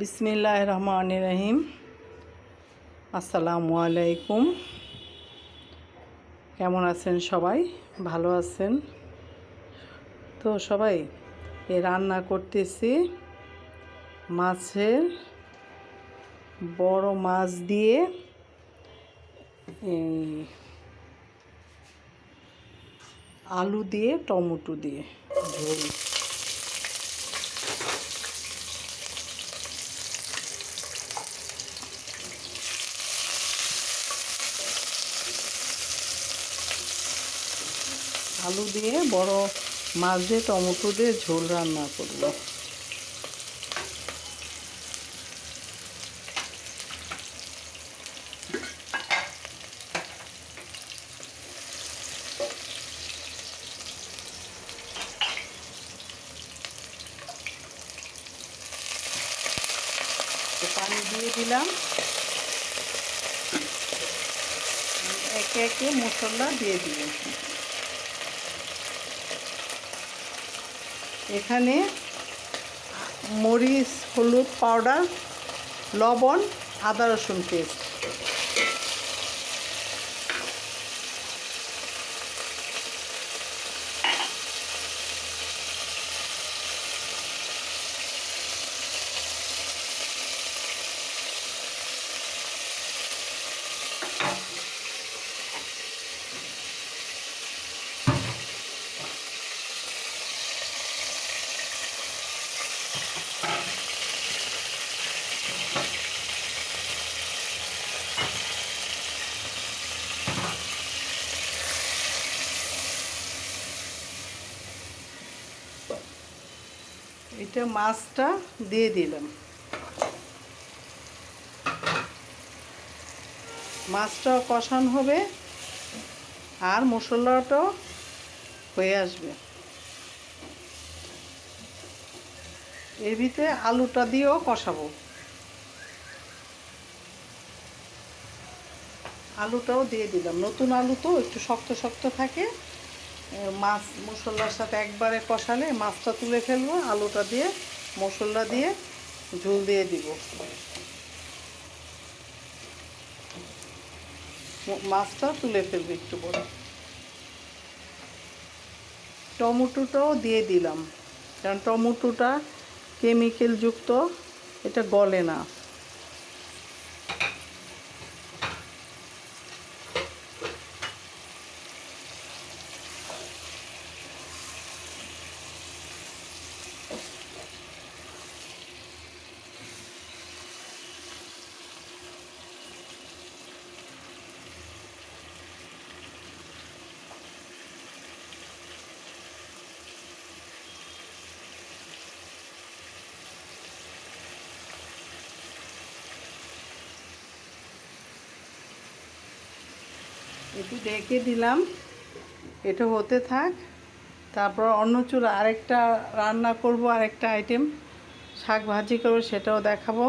বিসমিল্লাহ রহমান রহিম আসসালামু আলাইকুম কেমন আছেন সবাই? ভালো আছেন? তো সবাই, এ রান্না করতেছি মাছের বড় মাছ দিয়ে আলু দিয়ে, টমেটো দিয়ে, ঝোল। আলু দিয়ে বড় মাছ দিয়ে টমেটো দিয়ে ঝোল রান্না করব। পানি দিয়ে দিলাম। একে একে মশলা দিয়ে দিলাম। এখানে মরিচ হলুদ পাউডার লবণ আদা রসুন পেস্ট। এটা মাছটা দিয়ে দিলাম। মাছটাও কষানো হবে আর মশলাটাও হয়ে আসবে। এর ভিতরে আলুটা দিয়েও কষাবো। আলুটাও দিয়ে দিলাম। নতুন আলু তো একটু শক্ত শক্ত থাকে। মাছ মশলার সাথে একবারে কষালে মাছটা তুলে ফেলব, আলুটা দিয়ে, মশলা দিয়ে ঝোল দিয়ে দিব। মাছটা তুলে ফেলব একটু পরে। টমেটোটাও দিয়ে দিলাম, কারণ টমেটোটা কেমিক্যাল যুক্ত, এটা গলে না। একটু ডেকে দিলাম। এটা হতে থাক। তারপর অন্য চুল আরেকটা রান্না করব, আরেকটা আইটেম শাক ভাজি করব, সেটাও দেখাবো।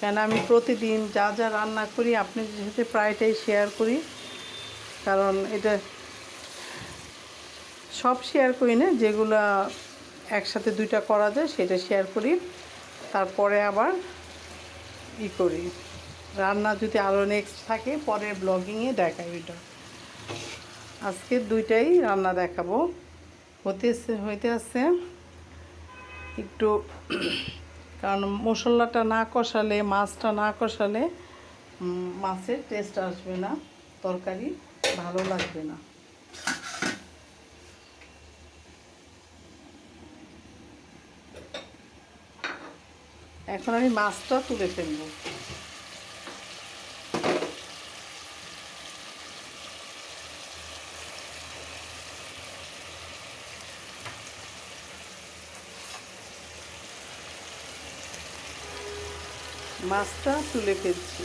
কেন আমি প্রতিদিন যা যা রান্না করি, আপনি যেহেতু প্রায়টাই শেয়ার করি, কারণ এটা সব শেয়ার করি না, যেগুলো একসাথে দুইটা করা যায়, সেটা শেয়ার করি। তারপরে আবার ই করি। রান্না যদি আরও নেক্সট থাকে, পরে ব্লগিংয়ে দেখাই ওইটা আজকে দুইটাই রান্না দেখাবো। হতে হইতে আছে। একটু, কারণ মশলাটা না কষালে, মাছটা না কষালে মাছের টেস্ট আসবে না। তরকারি ভালো লাগবে না। এখন আমি মাছটা তুলে ফেলব। মাছটা তুলে ফেলছি।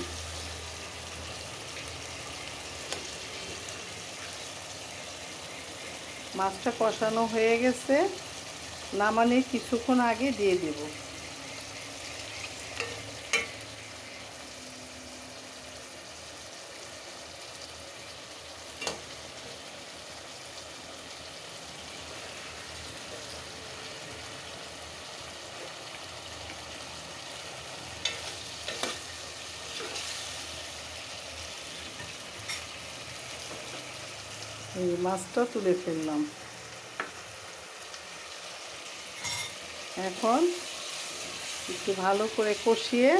মাছটা কষানো হয়ে গেছে। নামানে কিছুক্ষণ আগে দিয়ে দেব। এই মাছটা তুলে ফেললাম। এখন একটু ভালো করে কষিয়ে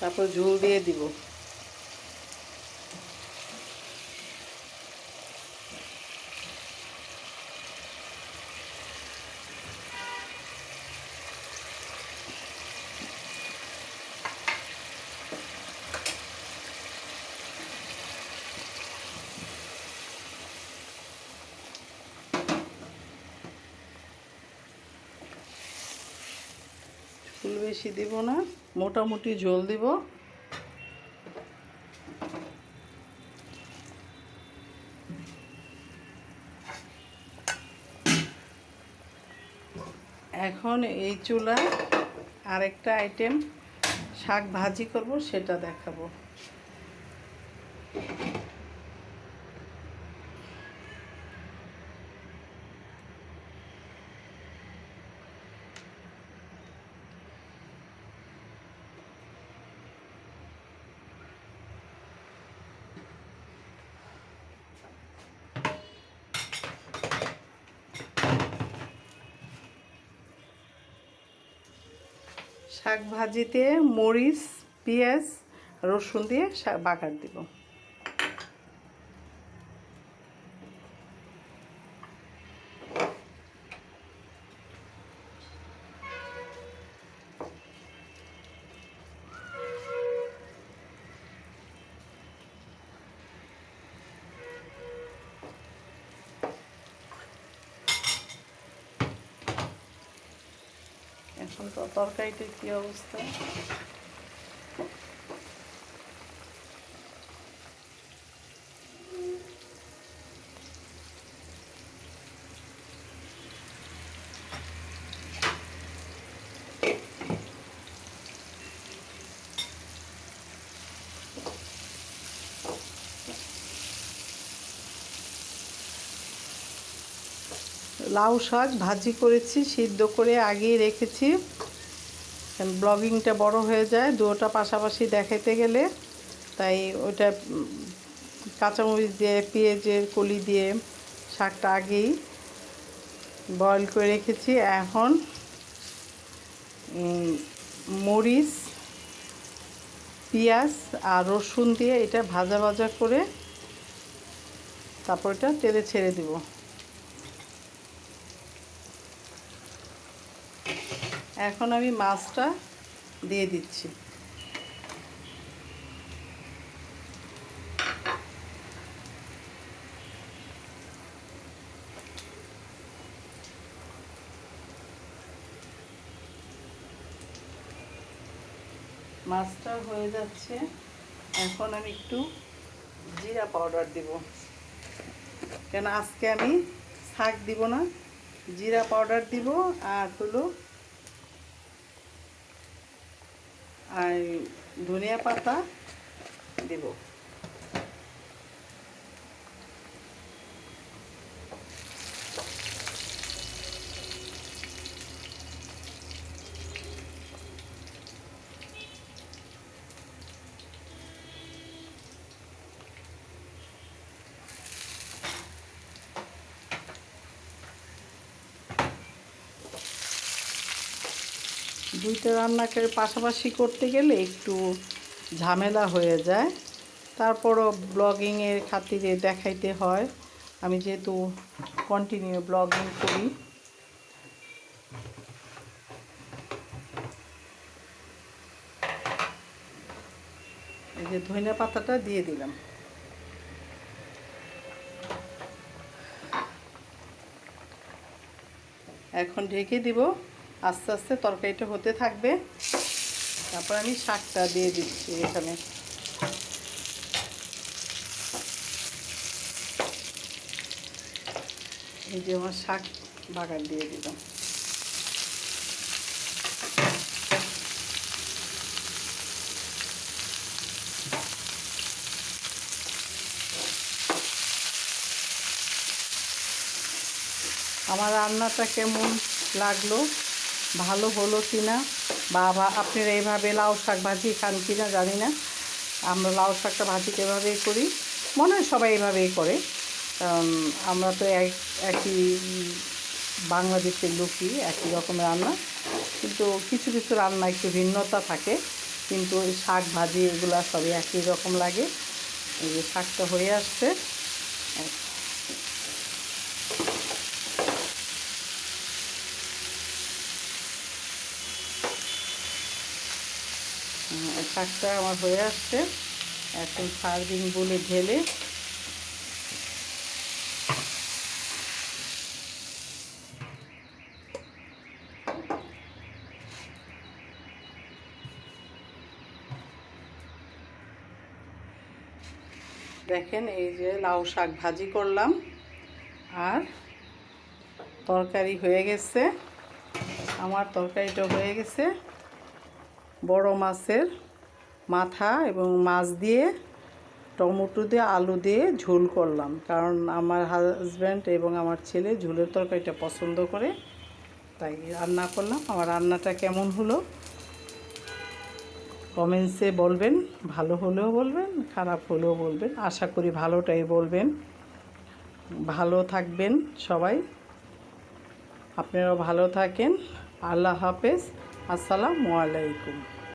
তারপর ঝোল দিয়ে দিব। ফুল বেশি দিব না, মোটামুটি ঝোল দিব। এখন এই চুলায় আরেকটা আইটেম শাক ভাজি করব, সেটা দেখাবো। শাক ভাজিতে মরিচ পেঁয়াজ রসুন দিয়ে বাগার দিব। এখন তো তরকারিটার কী অবস্থা? লাউ শাক ভাজি করেছি সিদ্ধ করে আগেই রেখেছি। ব্লগিংটা বড় হয়ে যায় দুটোটা পাশাপাশি দেখাইতে গেলে। তাই উম, কাঁচামরিচ দিয়ে পেঁয়াজের কলি দিয়ে শাকটা আগেই বয়েল করে রেখেছি। এখন মরিচ পেঁয়াজ আর রসুন দিয়ে এটা ভাজা ভাজা করে তারপর এটা তেলে ছেড়ে দিব। এখন আমি মাছটা দিয়ে দিচ্ছি। মাছটা হয়ে যাচ্ছে। এখন আমি একটু জিরা পাউডার দিব। কেন আজকে আমি শাক দিব না, জিরা পাউডার দিব আর হলো আর ধনিয়া পাতা দেব। দুইটা রান্নাকে পাশাপাশি করতে গেলে একটু ঝামেলা হয়ে যায়। তারপরও ব্লগিংয়ের খাতিরে দেখাইতে হয়। আমি যেহেতু কন্টিনিউ ব্লগিং করি। এই যে ধনিয়া পাতাটা দিয়ে দিলাম। এখন ঢেকে দিব। আস্তে আস্তে তরকারিটা হতে থাকবে। তারপর আমি শাকটা দিয়ে দিচ্ছি এখানে। এই যে আমার শাক বাগান দিয়ে দিলাম। আমার রান্নাটা কেমন লাগল? ভালো হলো কি না বা আপনারা এইভাবে লাউ শাক ভাজি খান কি না জানি না। আমরা লাউ শাকটা ভাজি এভাবেই করি? মনে হয় সবাই এভাবেই করে। আমরা তো এক, একই বাংলাদেশের লোকই, একই রকমের রান্না। কিন্তু কিছু কিছু রান্না একটু ভিন্নতা থাকে। কিন্তু শাক ভাজি এগুলো সবই একই রকম লাগে। এই যে শাকটা হয়ে আসছে। শাকটা আমার হয়ে আসছে। এখন সার্ভিং বলে ঢেলে দেখেন এই যে লাউ শাক ভাজি করলাম। আর তরকারি হয়ে গেছে। আমার তরকারিটা হয়ে গেছে বড় মাছের মাথা এবং মাছ দিয়ে, টমেটো দিয়ে, আলু দিয়ে ঝোল করলাম। কারণ আমার হাজব্যান্ড এবং আমার ছেলে ঝোলের তরকারিটা পছন্দ করে, তাই রান্না করলাম। আমার রান্নাটা কেমন হলো? কমেন্টসে বলবেন, ভালো হলেও বলবেন, খারাপ হলেও বলবেন, আশা করি ভালোটাই বলবেন। ভালো থাকবেন সবাই। আপনারাও ভালো থাকেন। আল্লাহ হাফেজ। আসসালামু আলাইকুম।